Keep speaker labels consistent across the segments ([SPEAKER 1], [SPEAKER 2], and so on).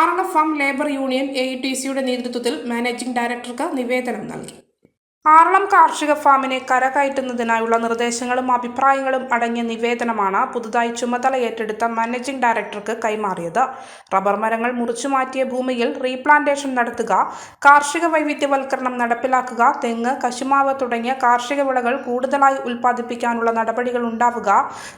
[SPEAKER 1] Aralam farm labour union A T സിയുടെ നേതൃത്വത്തിൽ managing ഡയറക്ടർക്ക് നിവേദനം നൽകി ആറളം കാർഷിക ഫാമിനെ കരകയറ്റുന്നതിനായുള്ള നിർദ്ദേശങ്ങളും അഭിപ്രായങ്ങളും അടങ്ങിയ നിവേദനമാണ് പുതുതായി ചുമതല ഏറ്റെടുത്ത മാനേജിംഗ് ഡയറക്ടർക്ക് കൈമാറിയത്. റബ്ബർ മരങ്ങൾ മുറിച്ചു മാറ്റിയ ഭൂമിയിൽ റീപ്ലാന്റേഷൻ നടത്തുക കാർഷിക വൈവിധ്യവൽക്കരണം നടപ്പിലാക്കുക തെങ്ങ് കശുമാവ് തുടങ്ങിയ കാർഷിക വിളകൾ കൂടുതലായി ഉൽപ്പാദിപ്പിക്കാനുള്ള നടപടികൾ ഉണ്ടാവുക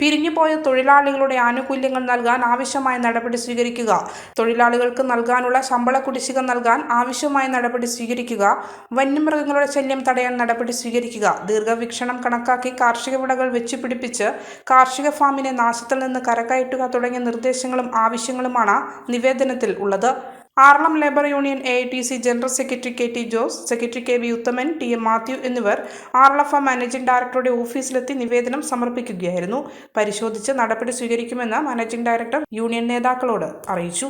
[SPEAKER 1] പിരിഞ്ഞുപോയ തൊഴിലാളികളുടെ ആനുകൂല്യങ്ങൾ നൽകാൻ ആവശ്യമായ നടപടി സ്വീകരിക്കുക തൊഴിലാളികൾക്ക് നൽകാനുള്ള ശമ്പള കുടിശ്ശിക നൽകാൻ ആവശ്യമായ നടപടി സ്വീകരിക്കുക വന്യമൃഗങ്ങളുടെ ശല്യം തടയാൻ നടപടി സ്വീകരിക്കുക. ദീർഘവീക്ഷണം കണക്കാക്കി കാർഷിക വിളകൾ വെച്ചുപിടിപ്പിച്ച് കാർഷിക ഫാമിനെ നാശത്തിൽ നിന്ന് കരകയറ്റുക തുടങ്ങിയ നിർദ്ദേശങ്ങളും ആവശ്യങ്ങളുമാണ് നിവേദനത്തിൽ ഉള്ളത്. Aralam labour union A T C general secretary K T Jose secretary K V Uthaman T M Mathew എന്നിവർ ആറളഫ മാനേജിംഗ് ഡയറക്ടറുടെ ഓഫീസിലെത്തി നിവേദനം സമർപ്പിക്കുകയായിരുന്നു. പരിശോധിച്ച് നടപടി സ്വീകരിക്കുമെന്ന് മാനേജിംഗ് ഡയറക്ടർ യൂണിയൻ നേതാക്കളോട് അറിയിച്ചു.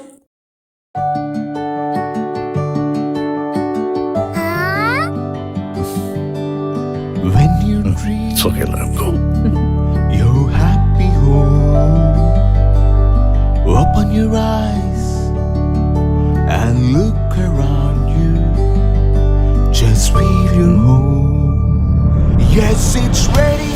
[SPEAKER 1] Mm.
[SPEAKER 2] When you dream
[SPEAKER 3] It's okay, go.
[SPEAKER 2] your happy home, open your eyes and look around you. Just feel your home. Yes, it's ready.